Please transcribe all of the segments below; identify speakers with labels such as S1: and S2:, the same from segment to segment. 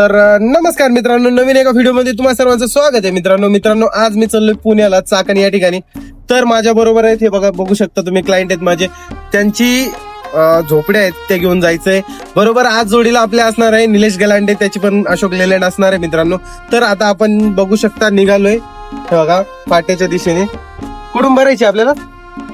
S1: तर नमस्कार मित्रांनो नवीन एका व्हिडिओमध्ये तुम्हा सर्वांचं स्वागत आहे. मित्रांनो मित्रांनो आज मी चाललोय पुण्याला चाकण या ठिकाणी. तर माझ्या बरोबर आहेत हे बघा बघू शकता तुम्ही क्लायंट आहेत माझे. त्यांची झोपड्या आहेत ते घेऊन जायचंय. बरोबर आज जोडीला आपल्या असणार आहे निलेश गलांडे त्याची पण अशोक लेलँड असणार आहे मित्रांनो. तर आता आपण बघू शकता निघालोय. हे बघा पाट्याच्या दिशेने. कुठून भरायची आपल्याला?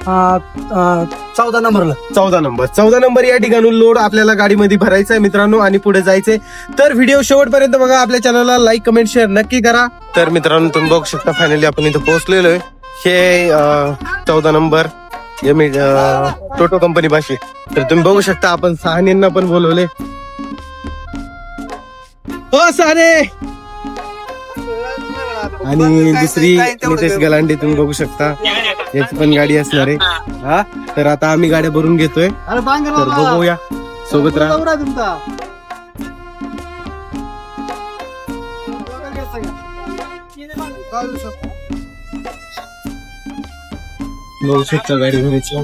S2: चौदा नंबरला.
S1: चौदा नंबर. चौदा नंबर या ठिकाणून लोड आपल्याला गाडीमध्ये भरायचा आहे मित्रांनो आणि पुढे जायचंय. तर व्हिडिओ शेवटपर्यंत बघा आपल्या चॅनलला लाईक कमेंट शेअर नक्की करा. तर मित्रांनो तुम्ही बघू शकता फायनली आपण इथं पोहोचलेलो आहे. हे चौदा नंबर एम टोटो कंपनी पाशी. तर तुम्ही बघू शकता आपण सहानींना पण बोलवले. हो सहाने आणि दुसरी नितेश गलांडे तुम्ही बघू शकता. याची पण गाडी असणार आहे. हा. तर आता आम्ही गाड्या भरून घेतोय.
S2: अरे बांगर
S1: तर बघूया. सोबत राहा.
S2: तुमचा.
S1: बघू शकता गाडी भरायची.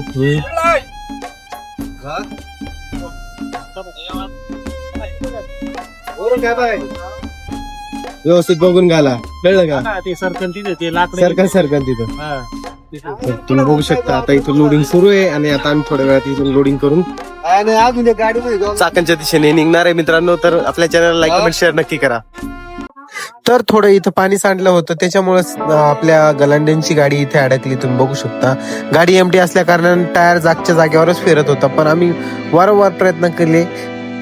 S1: व्यवस्थित बघून घाला. कळलं का?
S2: ते सरकन तिथे ते लाकड
S1: सरकन सरकन तिथं. तर तुम्ही बघू शकता आता इथून लोडिंग सुरू आहे आणि आता आम्ही थोड्या वेळात इथून लोडिंग करून
S2: आणि अजून जाऊन
S1: चाकणच्या दिशेने निघणार आहे मित्रांनो तर आपल्या चॅनलला लाईक कमेंट शेअर नक्की करा. तर थोडं इथं पाणी सांडलं होतं त्याच्यामुळे आपल्या गलांड्यांची गाडी इथे अडकली तुम्ही बघू शकता. गाडी एमटी असल्या कारणाने टायर जागच्या जागेवरच फिरत होता पण आम्ही वारंवार प्रयत्न केले.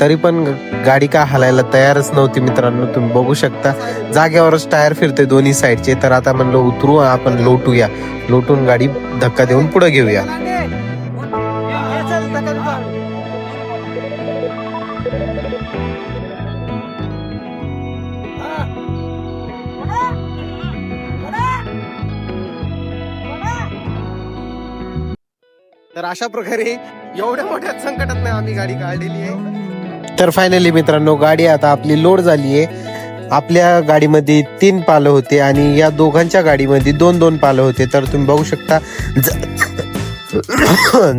S1: तरी पण गाडी का हलायला तयारच नव्हती मित्रांनो तुम्ही बघू शकता. जागेवरच टायर फिरते दोन्ही साईडचे. तर आता म्हणलं उतरू आपण लोटूया. लोटून गाडी धक्का देऊन पुढे घेऊया. तर अशा प्रकारे एवढ्या मोठ्या संकटात नाही आम्ही गाडी काढलेली आहे. तर फायनली मित्रांनो गाडी आता आपली लोड झाली आहे आपल्या गाडीमध्ये तीन पालं होते आणि या दोघांच्या गाडीमध्ये दोन दोन पालं होते. तर तुम्ही बघू शकता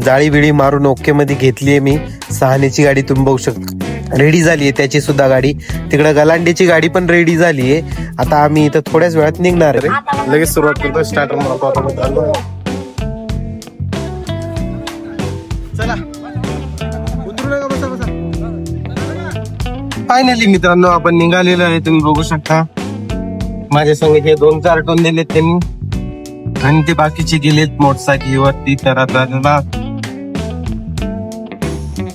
S1: जाळी बिळी मारून ओकेमध्ये घेतली आहे मी. सहानेची गाडी तुम्ही बघू शकता. रेडी झाली आहे त्याची सुद्धा गाडी. तिकडे गलांडीची गाडी पण रेडी झाली आहे आता आम्ही इथं थोड्याच वेळात निघणार आहे. लगेच सुरुवात करतो स्टार्टर फायनली मित्रांनो आपण निघालेलो आहे. तुम्ही बघू शकता. माझ्या संग हे दोन कार्टून दिलेत त्यांनी. आणि ते बाकीचे गेलेत मोटरसायकलीवरती. तर आता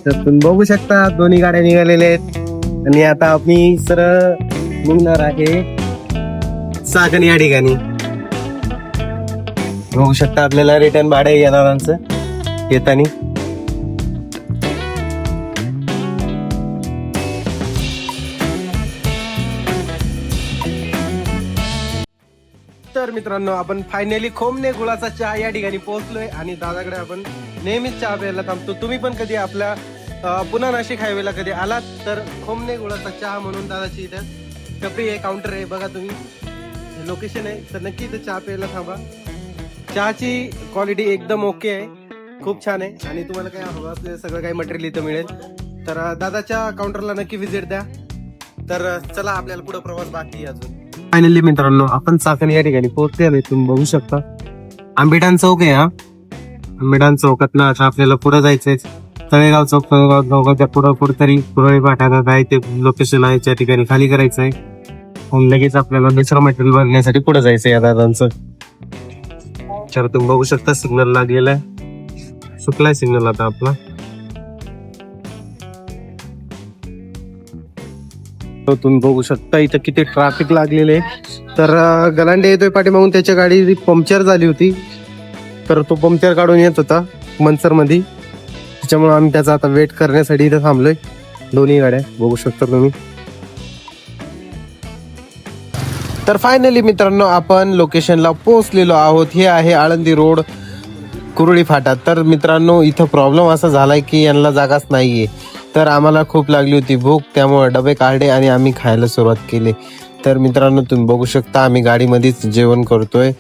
S1: तर तुम्ही बघू शकता दोन्ही गाड्या निघालेल्या आहेत. आणि आता आम्ही सरळ निघणार आहे सागण या ठिकाणी. बघू शकता आपल्याला रिटर्न भाडे येणार येताना. तर मित्रांनो आपण फायनली खोमने गुळाचा चहा या ठिकाणी पोहोचलोय आणि दादाकडे आपण नेहमीच चहा प्यायला थांबतो. तुम्ही पण कधी आपल्या पुन्हा नाशिक हायवेला कधी आलात? तर खोमने गुळाचा चहा म्हणून दादाची इथं टपरी आहे काउंटर आहे. बघा तुम्ही. लोकेशन आहे तर नक्की इथं चहा प्यायला थांबा. चहाची क्वालिटी एकदम ओके आहे. खूप छान आहे. आणि तुम्हाला काय हवं असले सगळं काही मटेरियल इथं मिळेल. तर दादाच्या काउंटरला नक्की व्हिजिट द्या. तर चला आपल्याला पुढं प्रवास बाकी आहे अजून. फायनली मित्रांनो आपण चाकण या ठिकाणी पोहोचले आहे तुम्ही बघू शकता. आंबेडान चौक आहे हा. आंबेडान चौकात ना आता आपल्याला पुढे जायचंय. तळेगाव चौक तळेगाव चौकाच्या पुढं कुठेतरी पुरळी पाठाला काय ते लोकेशन आहे त्या ठिकाणी खाली करायचं आहे लगेच आपल्याला दुसरं मटेरियल भरण्यासाठी पुढे जायचंय या दादांचं. तर तुम्ही बघू शकता सिग्नल लागलेला आहे. सुकलाय सिग्नल आता आपला. तुम्ही बघू शकता. इथं किती ट्रॅफिक लागलेले आहे. तर गलांडे येतोय पाठीमागून. त्याच्या गाडी पंक्चर झाली होती. तर तो पंक्चर काढून येत होता मनसरमध्ये त्याच्यामुळे आम्ही त्याचा आता वेट करण्यासाठी इथं थांबलोय. दोन्ही गाड्या बघू शकता तुम्ही. तर फायनली मित्रांनो आपण लोकेशनला पोहोचलेलो आहोत. हे आहे आळंदी रोड कुरळी फाटा तर मित्रांनो इथं प्रॉब्लेम असा झालाय की यांना जागाच नाहीये. तर आम्हाला खूप लागली होती भूक त्यामुळे डबे काढले आणि आम्ही खायला सुरुवात केली. तर मित्रांनो तुम्ही बघू शकता आम्ही गाडीमध्येच जेवण करतोय.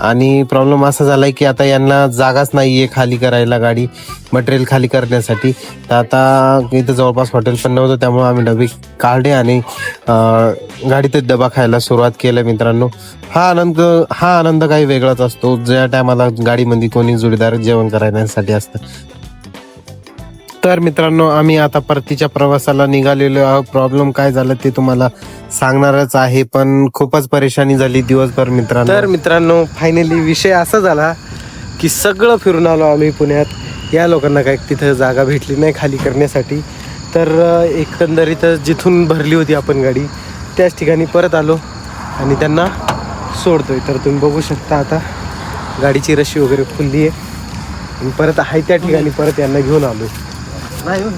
S1: आणि प्रॉब्लेम असा झाला आहे की आता यांना जागाच नाही आहे खाली करायला गाडी मटेरियल खाली करण्यासाठी. तर आता इथं जवळपास हॉटेल पण नव्हतं त्यामुळे आम्ही डबे काढले आणि गाडीतच डबा खायला सुरुवात केलं मित्रांनो. हा आनंद हा आनंद काही वेगळाच असतो. ज्या टायमाला गाडीमध्ये कोणी जोडीदार जेवण करण्यासाठी असतं तर मित्रांनो आम्ही आता परतीच्या प्रवासाला निघालेलो आहोत. प्रॉब्लेम काय झालं ते तुम्हाला सांगणारच आहे पण खूपच परेशानी झाली दिवसभर मित्रांनो. तर मित्रांनो फायनली विषय असा झाला की सगळं फिरून आलो आम्ही पुण्यात. या लोकांना काय तिथं जागा भेटली नाही खाली करण्यासाठी. तर एकंदरीत जिथून भरली होती आपण गाडी त्याच ठिकाणी परत आलो आणि त्यांना सोडतोय. तर तुम्ही बघू शकता आता गाडीची रशी वगैरे फुलली आहे. आणि परत आहे त्या ठिकाणी परत यांना घेऊन आलो हो.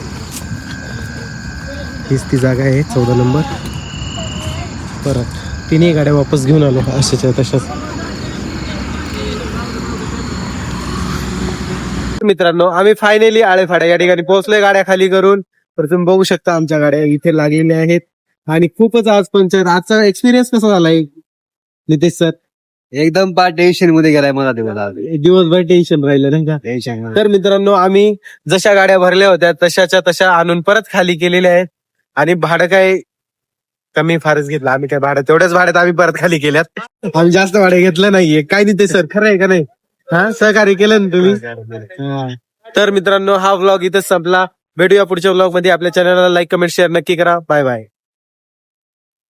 S1: हीच ती जागा आहे चौदा नंबर. परत तिन्ही गाड्या वापस घेऊन आलो अशाच्या तशाच. मित्रांनो आम्ही फायनली आळेफाड्या या ठिकाणी पोहोचलोय गाड्या खाली करून. तर तुम्ही बघू शकता आमच्या गाड्या इथे लागलेल्या आहेत. आणि खूपच आज पंचर आजचा एक्सपिरियन्स कसा झालाय? नितेश सर
S2: एकदम पार टेन्शनमध्ये गेलाय मला मला
S1: दिवसभर टेन्शन राहिलं नाही का?
S2: टेन्शन
S1: तर मित्रांनो आम्ही जशा गाड्या भरल्या होत्या तशाच्या तशा आणून परत खाली केलेल्या आहेत. आणि भाडं काय कमी फारच घेतलं. आम्ही काय भाडं तेवढ्याच भाड्यात आम्ही परत खाली केल्यात. आम्ही जास्त भाडं घेतलं नाहीये. काय नाही ते सर खरं आहे का नाही? हा? सहकार्य केलं ना तुम्ही? हा. तर मित्रांनो हा व्लॉग इथंच संपला. भेटूया पुढच्या व्लॉगमध्ये. आपल्या चॅनलला लाईक कमेंट शेअर नक्की करा. Bye bye